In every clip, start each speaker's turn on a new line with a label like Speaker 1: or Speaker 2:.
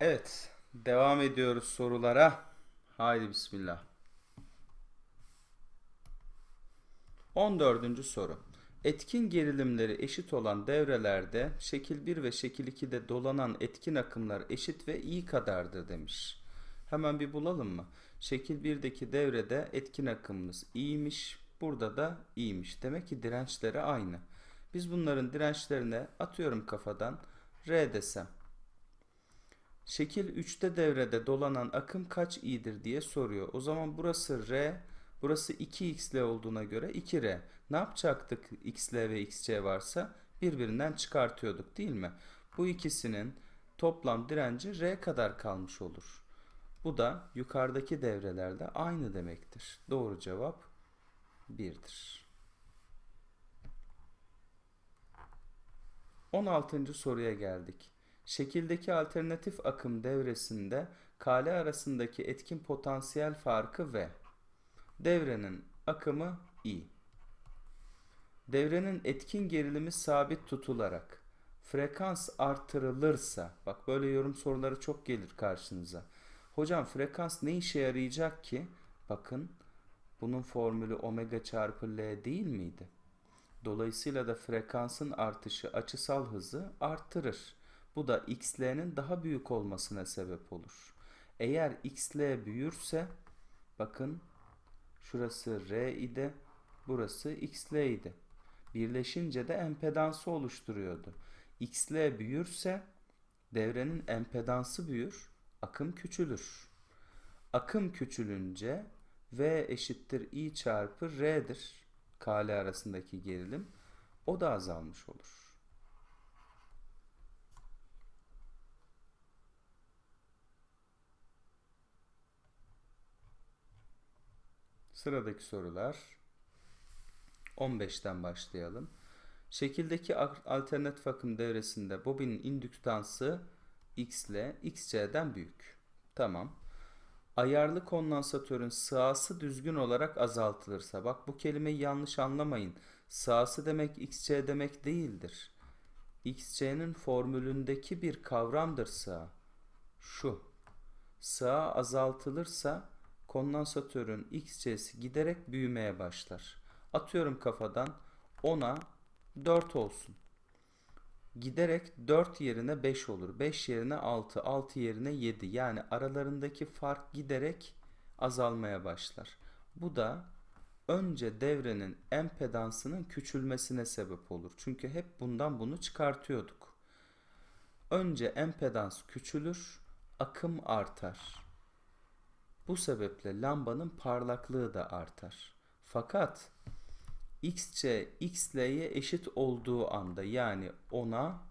Speaker 1: Evet, devam ediyoruz sorulara. Haydi bismillah. 14. soru. Etkin gerilimleri eşit olan devrelerde şekil 1 ve şekil 2'de dolanan etkin akımlar eşit ve iyi kadardır demiş. Hemen bir bulalım mı? Şekil 1'deki devrede etkin akımımız iyiymiş, burada da iyiymiş. Demek ki dirençleri aynı. Biz bunların dirençlerine atıyorum kafadan R desem. Şekil 3'te devrede dolanan akım kaç i'dir diye soruyor. O zaman burası R, burası 2xl olduğuna göre 2R. Ne yapacaktık xl ve xc varsa birbirinden çıkartıyorduk değil mi? Bu ikisinin toplam direnci R kadar kalmış olur. Bu da yukarıdaki devrelerde aynı demektir. Doğru cevap 1'dir. 16. soruya geldik. Şekildeki alternatif akım devresinde kale arasındaki etkin potansiyel farkı V. Devrenin akımı I. Devrenin etkin gerilimi sabit tutularak frekans artırılırsa, bak böyle yorum soruları çok gelir karşınıza. Hocam frekans ne işe yarayacak ki? Bakın bunun formülü omega çarpı L değil miydi? Dolayısıyla da frekansın artışı açısal hızı artırır. Bu da xl'nin daha büyük olmasına sebep olur. Eğer xl büyürse bakın şurası r idi, burası xl idi. Birleşince de empedansı oluşturuyordu. xl büyürse devrenin empedansı büyür, akım küçülür. Akım küçülünce v eşittir i çarpı r'dir. Kale arasındaki gerilim. O da azalmış olur. Sıradaki sorular 15'ten başlayalım. Şekildeki alternatif akım devresinde bobinin indüktansı X ile XC'den büyük. Tamam. Ayarlı kondansatörün sığası düzgün olarak azaltılırsa, bak bu kelimeyi yanlış anlamayın. Sığası demek XC demek değildir. XC'nin formülündeki bir kavramdır sığ. Şu. Sığ azaltılırsa kondansatörün XC'si giderek büyümeye başlar. Atıyorum kafadan 10'a 4 olsun. Giderek 4 yerine 5 olur. 5 yerine 6, 6 yerine 7. Yani aralarındaki fark giderek azalmaya başlar. Bu da önce devrenin empedansının küçülmesine sebep olur. Çünkü hep bundan bunu çıkartıyorduk. Önce empedans küçülür, akım artar. Bu sebeple lambanın parlaklığı da artar. Fakat xc xl'ye eşit olduğu anda yani 10'a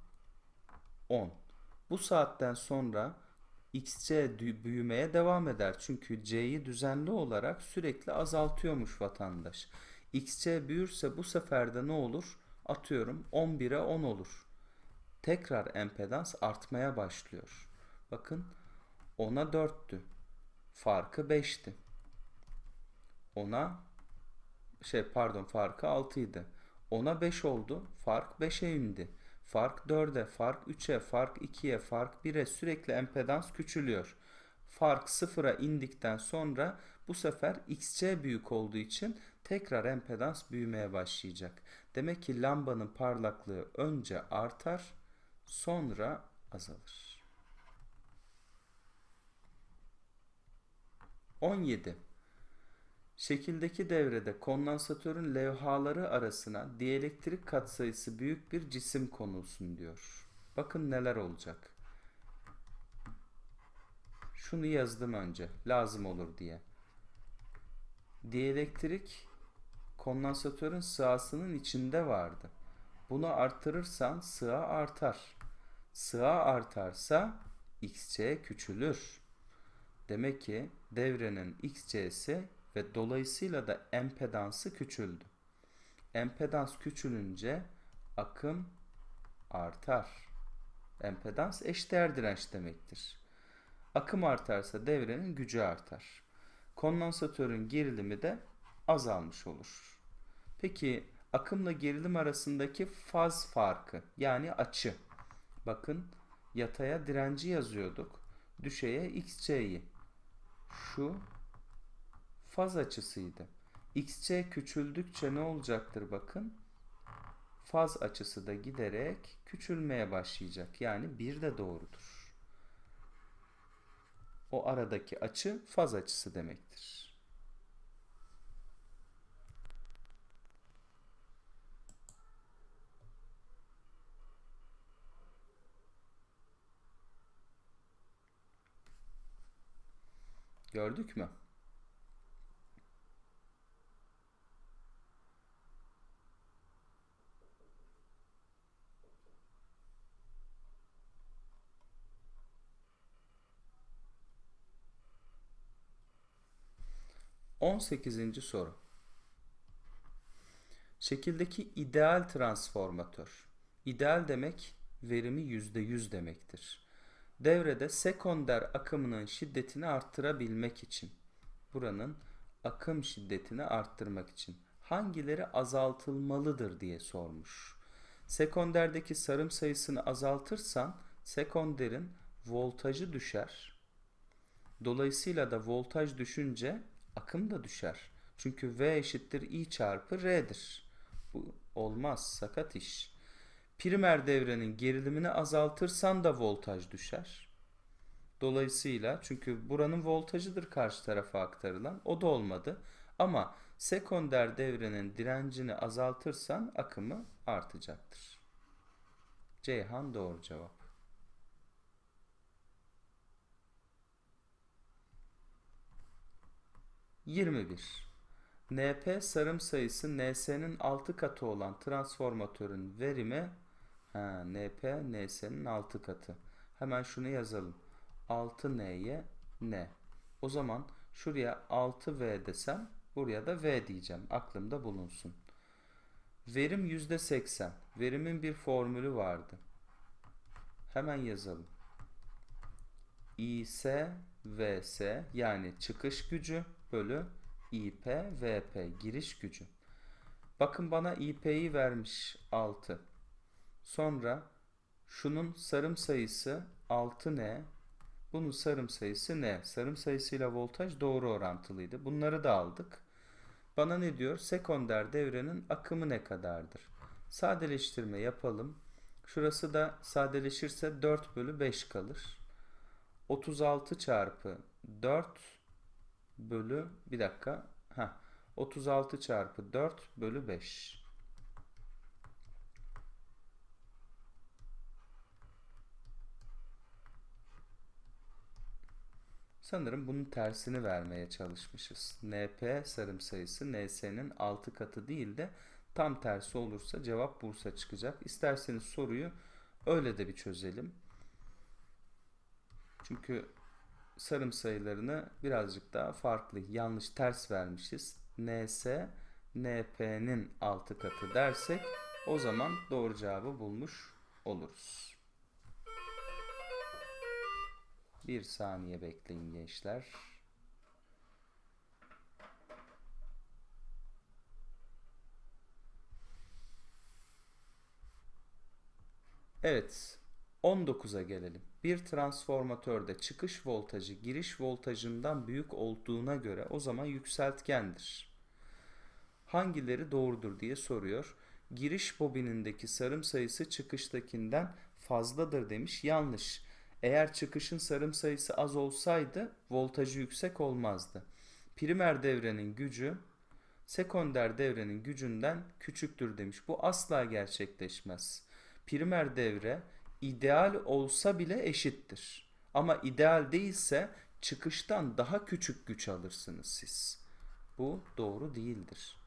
Speaker 1: 10. Bu saatten sonra xc büyümeye devam eder. Çünkü c'yi düzenli olarak sürekli azaltıyormuş vatandaş. xc büyürse bu sefer de ne olur? Atıyorum 11'e 10 olur. Tekrar empedans artmaya başlıyor. Bakın 10'a 4'tü. Farkı 5'ti. Ona şey pardon farkı 6 idi. Ona 5 oldu. Fark 5'e indi. Fark 4'e, fark 3'e, fark 2'ye, fark 1'e sürekli empedans küçülüyor. Fark 0'a indikten sonra bu sefer xc büyük olduğu için tekrar empedans büyümeye başlayacak. Demek ki lambanın parlaklığı önce artar, sonra azalır. 17. Şekildeki devrede kondansatörün levhaları arasına dielektrik katsayısı büyük bir cisim konulsun diyor. Bakın neler olacak. Şunu yazdım önce lazım olur diye. Dielektrik kondansatörün sığasının içinde vardı. Bunu artırırsan sığa artar. Sığa artarsa xc küçülür. Demek ki devrenin xc'si ve dolayısıyla da empedansı küçüldü. Empedans küçülünce akım artar. Empedans eşdeğer direnç demektir. Akım artarsa devrenin gücü artar. Kondansatörün gerilimi de azalmış olur. Peki akımla gerilim arasındaki faz farkı yani açı. Bakın yataya direnci yazıyorduk. düşeye xc'yi. Şu faz açısıydı. xc küçüldükçe ne olacaktır bakın? Faz açısı da giderek küçülmeye başlayacak. Yani 1 de doğrudur. O aradaki açı faz açısı demektir. Gördük mü? On sekizinci soru. Şekildeki ideal transformatör. İdeal demek verimi yüzde yüz demektir. Devrede sekonder akımının şiddetini arttırabilmek için, buranın akım şiddetini arttırmak için hangileri azaltılmalıdır diye sormuş. Sekonderdeki sarım sayısını azaltırsan sekonderin voltajı düşer. Dolayısıyla da voltaj düşünce akım da düşer. Çünkü V eşittir I çarpı R'dir. Bu olmaz sakat iş. Primer devrenin gerilimini azaltırsan da voltaj düşer. Dolayısıyla çünkü buranın voltajıdır karşı tarafa aktarılan o da olmadı. Ama sekonder devrenin direncini azaltırsan akımı artacaktır. Ceyhan doğru cevap. Yirmi bir. NP sarım sayısı NS'nin 6 katı olan transformatörün verimi ha, NP NS'nin 6 katı. Hemen şunu yazalım. 6N'ye N. O zaman şuraya 6V desem buraya da V diyeceğim. Aklımda bulunsun. Verim %80. Verimin bir formülü vardı. Hemen yazalım. IS VS yani çıkış gücü bölü IP VP giriş gücü. Bakın bana IP'yi vermiş 6. Sonra şunun sarım sayısı 6 ne? Bunun sarım sayısı ne? Sarım sayısıyla voltaj doğru orantılıydı. Bunları da aldık. Bana ne diyor? Sekonder devrenin akımı ne kadardır? Sadeleştirme yapalım. Şurası da sadeleşirse 4 bölü 5 kalır. 36 çarpı 4 bölü bir dakika. Ha 36 çarpı 4 bölü 5. Sanırım bunun tersini vermeye çalışmışız. NP sarım sayısı NS'nin 6 katı değil de tam tersi olursa cevap Bursa çıkacak. İsterseniz soruyu öyle de bir çözelim. Çünkü sarım sayılarını birazcık daha farklı, yanlış ters vermişiz. NS, NP'nin 6 katı dersek o zaman doğru cevabı bulmuş oluruz. Bir saniye bekleyin gençler. Evet, 19'a gelelim. Bir transformatörde çıkış voltajı giriş voltajından büyük olduğuna göre o zaman yükseltgendir. Hangileri doğrudur diye soruyor. Giriş bobinindeki sarım sayısı çıkıştakinden fazladır demiş. Yanlış. Eğer çıkışın sarım sayısı az olsaydı voltajı yüksek olmazdı. Primer devrenin gücü sekonder devrenin gücünden küçüktür demiş. Bu asla gerçekleşmez. Primer devre ideal olsa bile eşittir. Ama ideal değilse çıkıştan daha küçük güç alırsınız siz. Bu doğru değildir.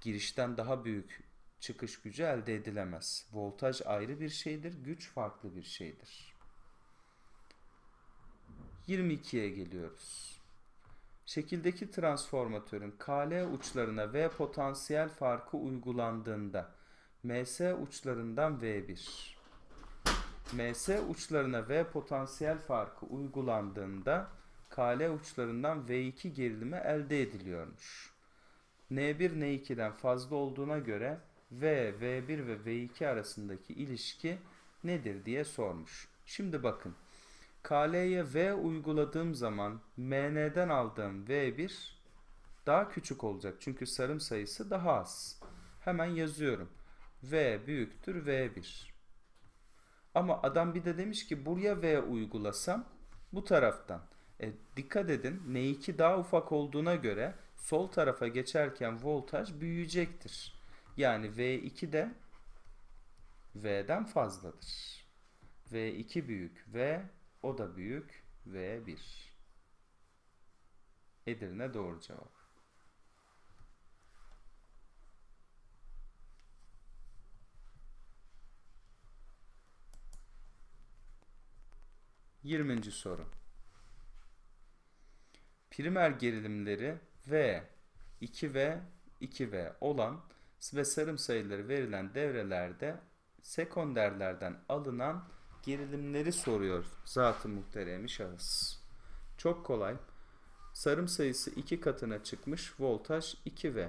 Speaker 1: Girişten daha büyük çıkış gücü elde edilemez. Voltaj ayrı bir şeydir, güç farklı bir şeydir. 22'ye geliyoruz. Şekildeki transformatörün KL uçlarına V potansiyel farkı uygulandığında MS uçlarından V1 MS uçlarına V potansiyel farkı uygulandığında KL uçlarından V2 gerilimi elde ediliyormuş. N1 N2'den fazla olduğuna göre V, V1 ve V2 arasındaki ilişki nedir diye sormuş. Şimdi bakın. KL'ye V uyguladığım zaman MN'den aldığım V1 daha küçük olacak. Çünkü sarım sayısı daha az. Hemen yazıyorum. V büyüktür V1. Ama adam bir de demiş ki buraya V uygulasam bu taraftan. E, dikkat edin N2 daha ufak olduğuna göre sol tarafa geçerken voltaj büyüyecektir. Yani V2 de V'den fazladır. V2 büyük V o da büyük V1. Edirne doğru cevap. Yirminci soru. Primer gerilimleri V, 2V, 2V olan ve sarım sayıları verilen devrelerde sekonderlerden alınan gerilimleri soruyor zat-ı muhteremi şahıs. Çok kolay. Sarım sayısı 2 katına çıkmış, voltaj 2V.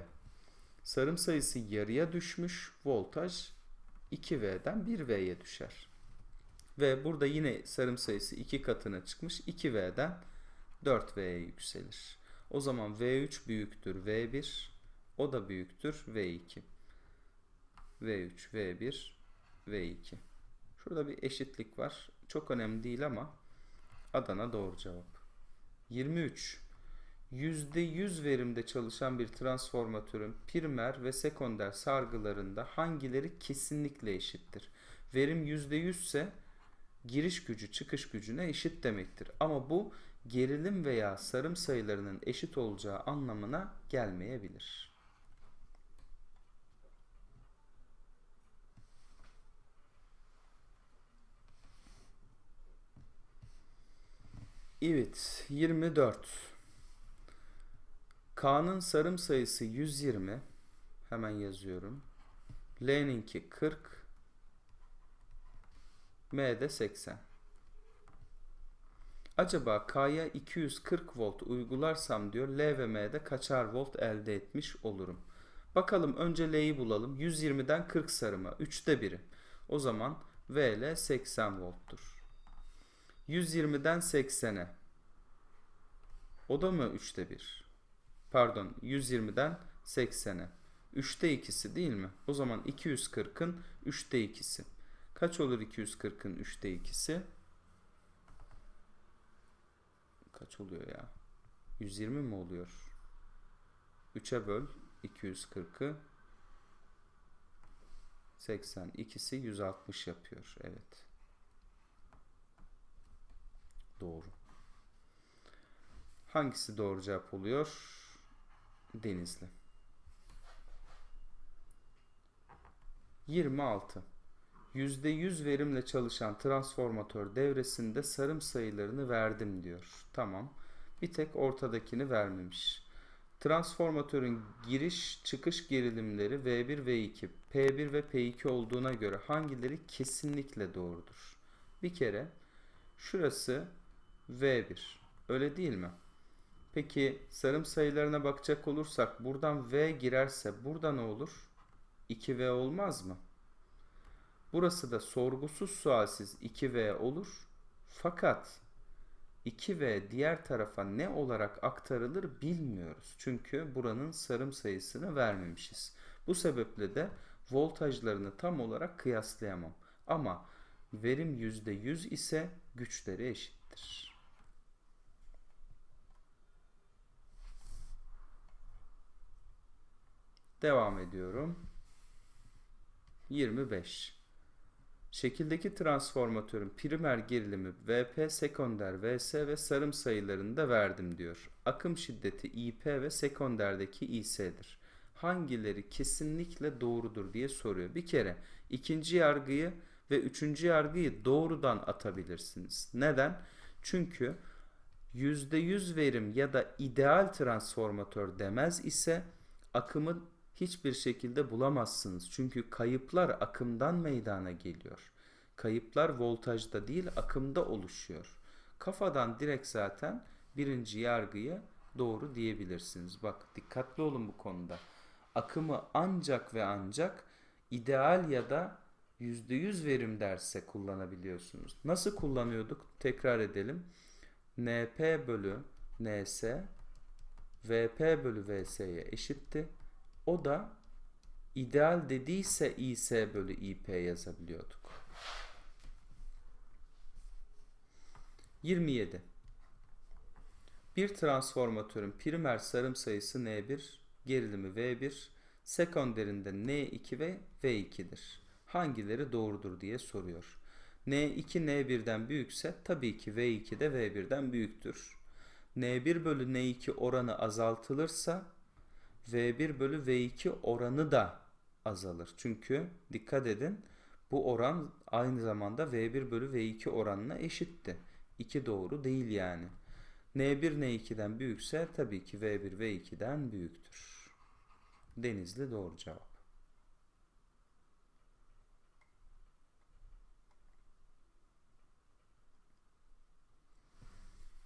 Speaker 1: Sarım sayısı yarıya düşmüş, voltaj 2V'den 1V'ye düşer. Ve burada yine sarım sayısı 2 katına çıkmış, 2V'den 4V'ye yükselir. O zaman V3 büyüktür V1, o da büyüktür V2. V3, V1, V2. Şurada bir eşitlik var. Çok önemli değil ama Adana doğru cevap. 23. %100 verimde çalışan bir transformatörün primer ve sekonder sargılarında hangileri kesinlikle eşittir? Verim %100 ise giriş gücü çıkış gücüne eşit demektir. Ama bu gerilim veya sarım sayılarının eşit olacağı anlamına gelmeyebilir. Evet, 24. K'nın sarım sayısı 120. Hemen yazıyorum. L'ninki 40. M'de 80. Acaba K'ya 240 volt uygularsam diyor L ve M'de kaçar volt elde etmiş olurum. Bakalım önce L'yi bulalım. 120'den 40 sarıma. 3'te biri. O zaman VL 80 volttur. 120'den 80'e. O da mı 3'te 1? Pardon 120'den 80'e. 3'te 2'si değil mi? O zaman 240'ın 3'te 2'si. Kaç olur 240'ın 3'te 2'si? Kaç oluyor ya? 120 mi oluyor? 3'e böl 240'ı 80 ikisi 160 yapıyor. Evet. Doğru. Hangisi doğru cevap oluyor? Denizli. 26. %100 verimle çalışan transformatör devresinde sarım sayılarını verdim diyor. Tamam. Bir tek ortadakini vermemiş. Transformatörün giriş çıkış gerilimleri V1 V2, P1 ve P2 olduğuna göre hangileri kesinlikle doğrudur? Bir kere şurası V1. Öyle değil mi? Peki sarım sayılarına bakacak olursak buradan V girerse burada ne olur? 2V olmaz mı? Burası da sorgusuz sualsiz 2V olur. Fakat 2V diğer tarafa ne olarak aktarılır bilmiyoruz. Çünkü buranın sarım sayısını vermemişiz. Bu sebeple de voltajlarını tam olarak kıyaslayamam. Ama verim %100 ise güçleri eşittir. Devam ediyorum. 25. Şekildeki transformatörün primer gerilimi Vp, sekonder Vs ve sarım sayılarını da verdim diyor. Akım şiddeti Ip ve sekonderdeki İs'dir. Hangileri kesinlikle doğrudur diye soruyor. Bir kere ikinci yargıyı ve üçüncü yargıyı doğrudan atabilirsiniz. Neden? Çünkü %100 verim ya da ideal transformatör demez ise akımı hiçbir şekilde bulamazsınız. Çünkü kayıplar akımdan meydana geliyor. Kayıplar voltajda değil akımda oluşuyor. Kafadan direkt zaten birinci yargıyı doğru diyebilirsiniz. Bak dikkatli olun bu konuda. Akımı ancak ve ancak ideal ya da %100 verim derse kullanabiliyorsunuz. Nasıl kullanıyorduk? Tekrar edelim. NP bölü NS VP bölü VS'ye eşitti. O da ideal dediyse IS bölü IP yazabiliyorduk. 27. Bir transformatörün primer sarım sayısı N1, gerilimi V1, sekonderinde N2 ve V2'dir. Hangileri doğrudur diye soruyor. N2 N1'den büyükse tabii ki V2 de V1'den büyüktür. N1 bölü N2 oranı azaltılırsa V1 bölü V2 oranı da azalır. Çünkü dikkat edin bu oran aynı zamanda V1 bölü V2 oranına eşitti. 2 doğru değil yani. N1 N2'den büyükse tabii ki V1 V2'den büyüktür. Denizli doğru cevap.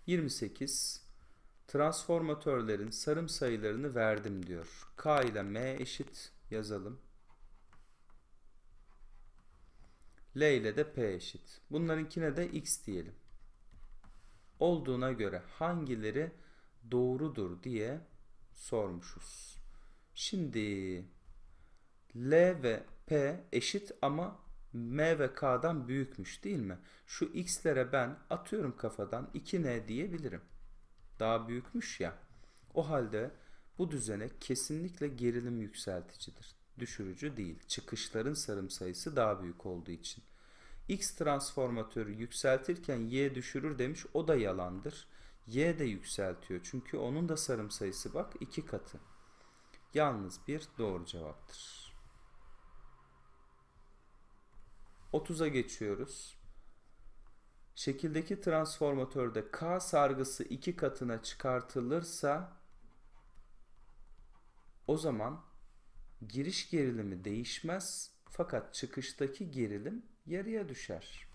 Speaker 1: Yirmi sekiz. Transformatörlerin sarım sayılarını verdim diyor. K ile M eşit yazalım. L ile de P eşit. Bunlarınkine de X diyelim. Olduğuna göre hangileri doğrudur diye sormuşuz. Şimdi L ve P eşit ama M ve K'dan büyükmüş değil mi? Şu X'lere ben atıyorum kafadan 2N diyebilirim. Daha büyükmüş ya. O halde bu düzenek kesinlikle gerilim yükselticidir. Düşürücü değil. Çıkışların sarım sayısı daha büyük olduğu için. X transformatörü yükseltirken Y düşürür demiş. O da yalandır. Y de yükseltiyor. Çünkü onun da sarım sayısı bak iki katı. Yalnız bir doğru cevaptır. 30'a geçiyoruz. Şekildeki transformatörde K sargısı iki katına çıkartılırsa o zaman giriş gerilimi değişmez fakat çıkıştaki gerilim yarıya düşer.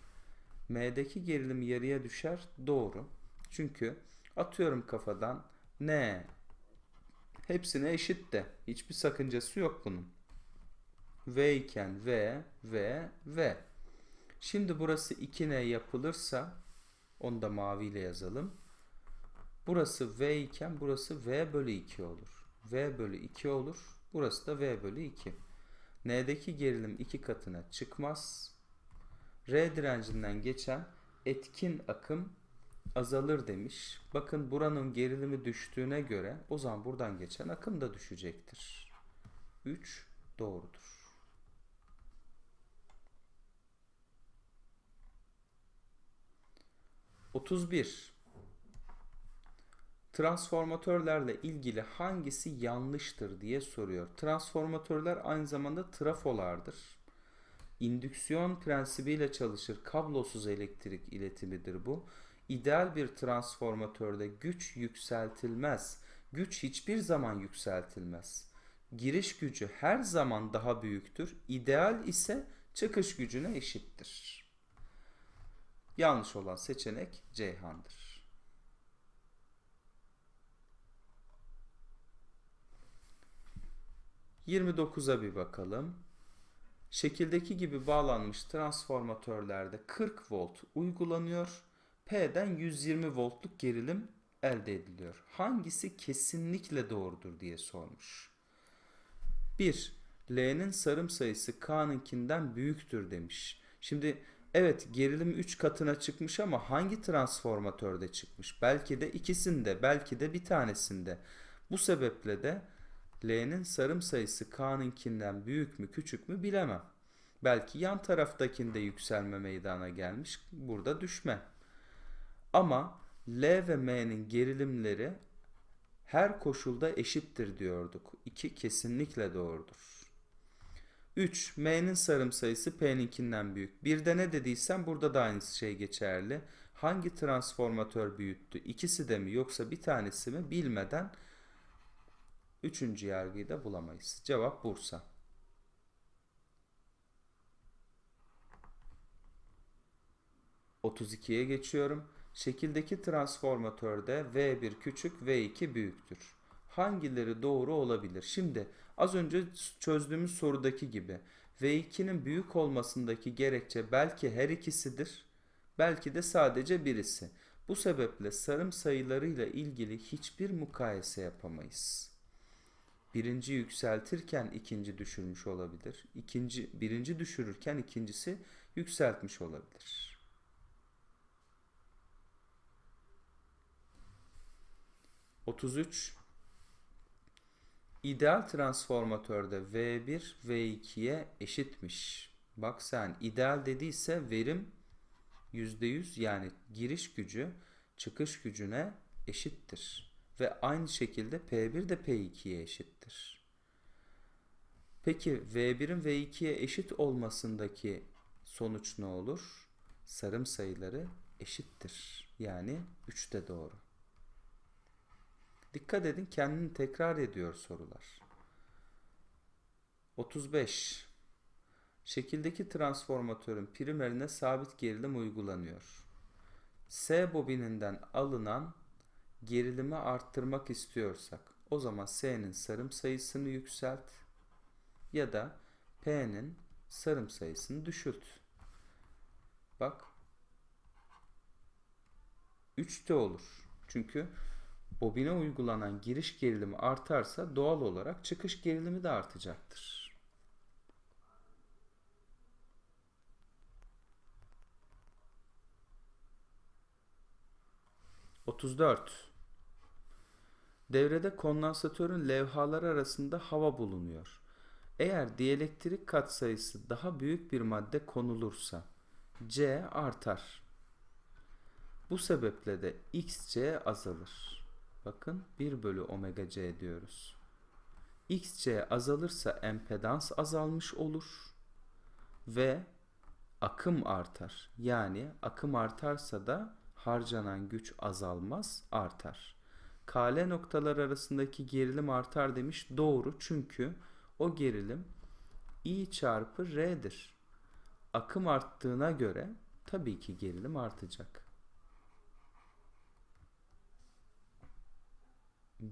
Speaker 1: M'deki gerilim yarıya düşer doğru. Çünkü atıyorum kafadan N hepsine eşit de hiçbir sakıncası yok bunun. V iken V, V, V. Şimdi burası 2N yapılırsa onu da maviyle yazalım. Burası V iken burası V bölü 2 olur. V bölü 2 olur. Burası da V bölü 2. N'deki gerilim iki katına çıkmaz. R direncinden geçen etkin akım azalır demiş. Bakın buranın gerilimi düştüğüne göre o zaman buradan geçen akım da düşecektir. 3 doğrudur. Otuz bir. Transformatörlerle ilgili hangisi yanlıştır diye soruyor. Transformatörler aynı zamanda trafolardır. İndüksiyon prensibiyle çalışır. Kablosuz elektrik iletimidir bu. İdeal bir transformatörde güç yükseltilmez. Güç hiçbir zaman yükseltilmez. Giriş gücü her zaman daha büyüktür. İdeal ise çıkış gücüne eşittir. Yanlış olan seçenek Ceyhan'dır. 29'a bir bakalım. Şekildeki gibi bağlanmış transformatörlerde 40 volt uygulanıyor. P'den 120 voltluk gerilim elde ediliyor. Hangisi kesinlikle doğrudur diye sormuş. 1. L'nin sarım sayısı K'nınkinden büyüktür demiş. Şimdi evet gerilim 3 katına çıkmış ama hangi transformatörde çıkmış? Belki de ikisinde, belki de bir tanesinde. Bu sebeple de L'nin sarım sayısı K'nınkinden büyük mü küçük mü bilemem. Belki yan taraftakinde yükselme meydana gelmiş. Burada düşme. Ama L ve M'nin gerilimleri her koşulda eşittir diyorduk. 2 kesinlikle doğrudur. 3. M'nin sarım sayısı P'ninkinden büyük. Bir ne dediysem burada da aynı şey geçerli. Hangi transformatör büyüttü? İkisi de mi yoksa bir tanesi mi bilmeden Üçüncü yargıyı da bulamayız. Cevap Bursa. ...32'ye geçiyorum. Şekildeki transformatörde V1 küçük, V2 büyüktür. Hangileri doğru olabilir? Şimdi az önce çözdüğümüz sorudaki gibi V2'nin büyük olmasındaki gerekçe belki her ikisidir, belki de sadece birisi. Bu sebeple sarım sayılarıyla ilgili hiçbir mukayese yapamayız. Birinci yükseltirken ikinci düşürmüş olabilir. İkinci, birinci düşürürken ikincisi yükseltmiş olabilir. Otuz üç. İdeal transformatörde V1 V2'ye eşitmiş. Bak sen ideal dediyse verim %100 yani giriş gücü çıkış gücüne eşittir. Ve aynı şekilde P1 de P2'ye eşittir. Peki V1'in V2'ye eşit olmasındaki sonuç ne olur? Sarım sayıları eşittir. Yani 3 de doğru. Dikkat edin kendini tekrar ediyor sorular. 35. Şekildeki transformatörün primerine sabit gerilim uygulanıyor. S bobininden alınan gerilimi arttırmak istiyorsak o zaman S'nin sarım sayısını yükselt ya da P'nin sarım sayısını düşült. Bak 3 de olur. Çünkü bobine uygulanan giriş gerilimi artarsa doğal olarak çıkış gerilimi de artacaktır. Otuz dört. Devrede kondansatörün levhaları arasında hava bulunuyor. Eğer dielektrik katsayısı daha büyük bir madde konulursa C artar. Bu sebeple de XC azalır. Bakın 1 bölü omega C diyoruz. XC azalırsa empedans azalmış olur ve akım artar. Yani akım artarsa da harcanan güç azalmaz, artar. KL noktalar arasındaki gerilim artar demiş. Doğru çünkü o gerilim I çarpı R'dir. Akım arttığına göre tabii ki gerilim artacak.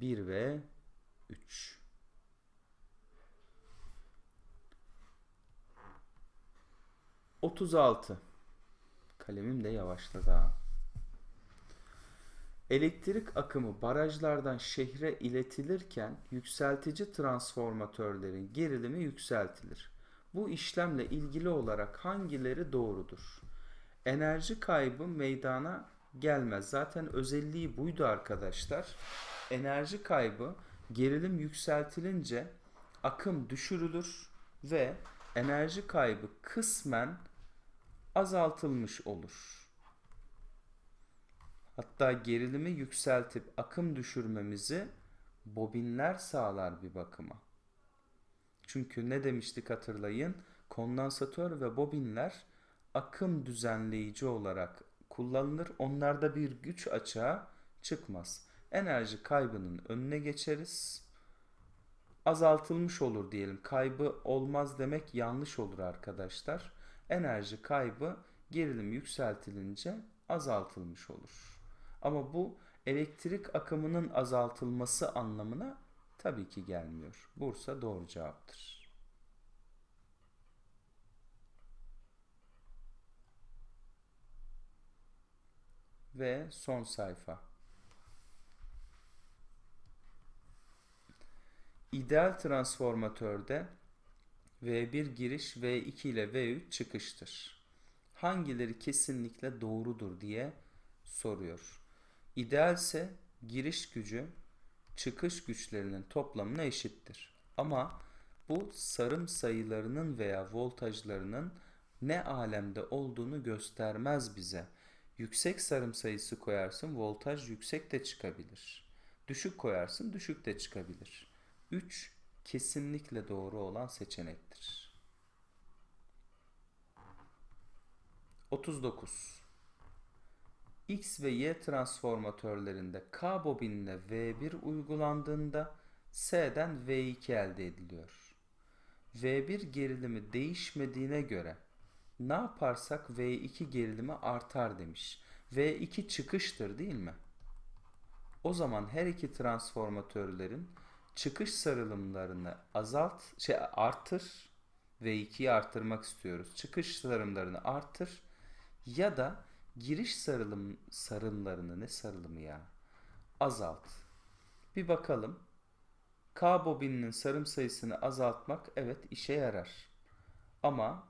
Speaker 1: 1 ve 3. Otuz altı. Kalemim de yavaşladı ha. Elektrik akımı barajlardan şehre iletilirken yükseltici transformatörlerin gerilimi yükseltilir. Bu işlemle ilgili olarak hangileri doğrudur? Enerji kaybı meydana gelmez. Zaten özelliği buydu arkadaşlar. Enerji kaybı gerilim yükseltilince akım düşürülür ve enerji kaybı kısmen azaltılmış olur. Hatta gerilimi yükseltip akım düşürmemizi bobinler sağlar bir bakıma. Çünkü ne demiştik hatırlayın? Kondansatör ve bobinler akım düzenleyici olarak kullanılır. Onlarda bir güç açığa çıkmaz. Enerji kaybının önüne geçeriz. Azaltılmış olur diyelim. Kaybı olmaz demek yanlış olur arkadaşlar. Enerji kaybı gerilim yükseltilince azaltılmış olur. Ama bu elektrik akımının azaltılması anlamına tabii ki gelmiyor. Bursa doğru cevaptır. Ve son sayfa. İdeal transformatörde V1 giriş V2 ile V3 çıkıştır. Hangileri kesinlikle doğrudur diye soruyor. İdealse giriş gücü çıkış güçlerinin toplamına eşittir. Ama bu sarım sayılarının veya voltajlarının ne alemde olduğunu göstermez bize. Yüksek sarım sayısı koyarsın voltaj yüksek de çıkabilir. Düşük koyarsın düşük de çıkabilir. 3 kesinlikle doğru olan seçenektir. 39. X ve Y transformatörlerinde K bobinine V1 uygulandığında S'den V2 elde ediliyor. V1 gerilimi değişmediğine göre ne yaparsak V2 gerilimi artar demiş. V2 çıkıştır değil mi? O zaman her iki transformatörlerin çıkış sarılımlarını azalt, şey artır V2'yi artırmak istiyoruz. Çıkış sarımlarını artır ya da giriş sarılım sarımlarını ne sarılımı ya azalt. Bir bakalım. K bobininin sarım sayısını azaltmak evet işe yarar. Ama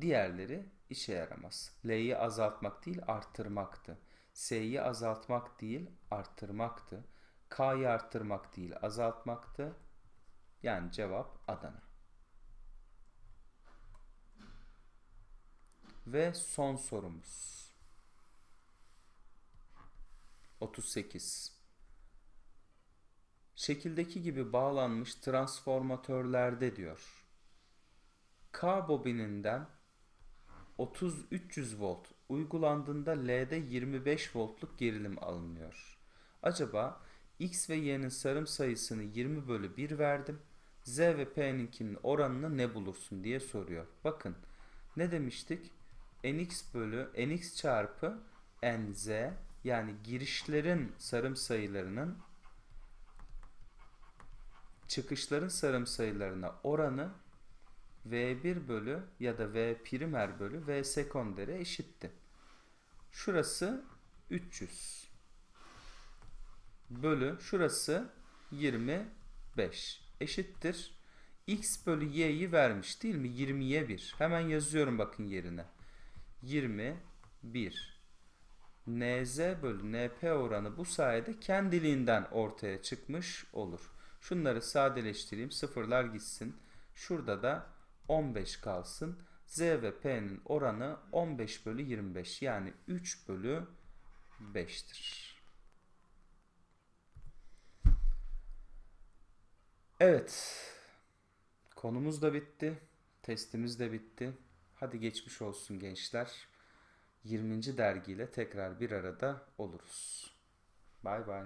Speaker 1: diğerleri işe yaramaz. L'yi azaltmak değil arttırmaktı. S'yi azaltmak değil arttırmaktı. K'yı arttırmak değil azaltmaktı. Yani cevap Adana. Ve son sorumuz. 38. Şekildeki gibi bağlanmış transformatörlerde diyor. K bobininden 30-300 volt uygulandığında L'de 25 voltluk gerilim alınıyor. Acaba X ve Y'nin sarım sayısını 20 bölü 1 verdim. Z ve P'ninkinin oranını ne bulursun diye soruyor. Bakın ne demiştik? Nx bölü Nx çarpı Nz yani girişlerin sarım sayılarının çıkışların sarım sayılarına oranı V1 bölü ya da V primer bölü V sekondere eşitti. Şurası 300 bölü şurası 25 eşittir. X bölü Y'yi vermiş değil mi? 20'ye 1. Hemen yazıyorum bakın yerine. 21 NZ bölü NP oranı bu sayede kendiliğinden ortaya çıkmış olur. Şunları sadeleştireyim. Sıfırlar gitsin. Şurada da 15 kalsın. Z ve P'nin oranı 15 bölü 25 yani 3 bölü 5'tir. Evet. Konumuz da bitti. Testimiz de bitti. Hadi geçmiş olsun gençler. 20. dergiyle tekrar bir arada oluruz. Bay bay.